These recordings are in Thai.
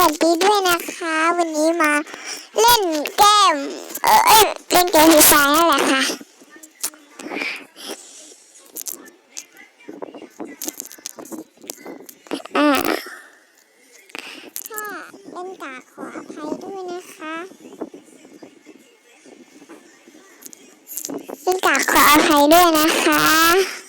วัสดีด้วยนะคะ วันนี้มาเล่นเกม เออเล่นเกมฟรีไฟนั่นแหละค่ะ อ่าถ้าเล่นกากขออภัยด้วยนะคะเล่นกากขออภัยด้วยนะคะ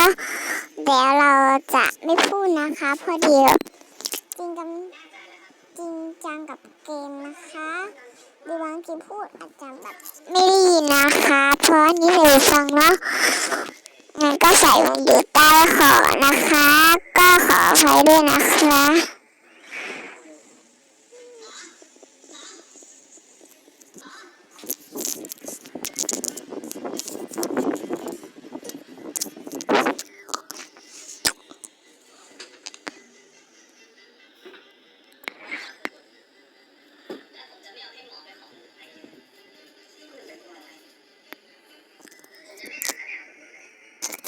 แล้วเดี๋ยวเราจะไม่พูดนะคะ พอดีจริงจังจริงจังกับเกมนะคะดีบางทีพูดอาจจะแบบไม่ได้ยินนะคะ เพราะนี่เลยฟังเนาะงั้นก็ใส่อยู่ใต้ขอนะคะ ก็ขออภัยด้วยนะคะ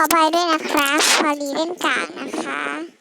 ออภัยด้วยนะครับพอดีเล่นกากนะคะ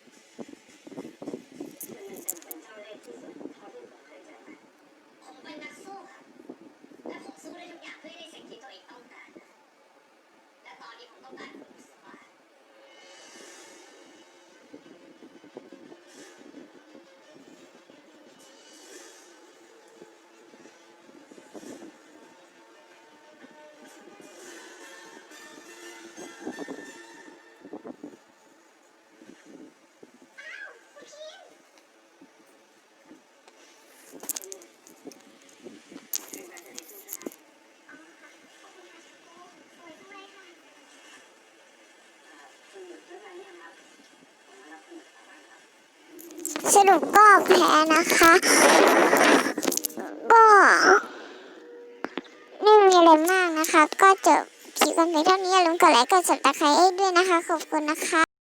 สรุปก็แพ้นะคะ ก็ไม่มีอะไรมากนะคะ ก็จบคลิปกันไปเท่านี้อย่าลืมกดไลค์กด subscribe ให้ด้วยนะคะ ขอบคุณนะคะ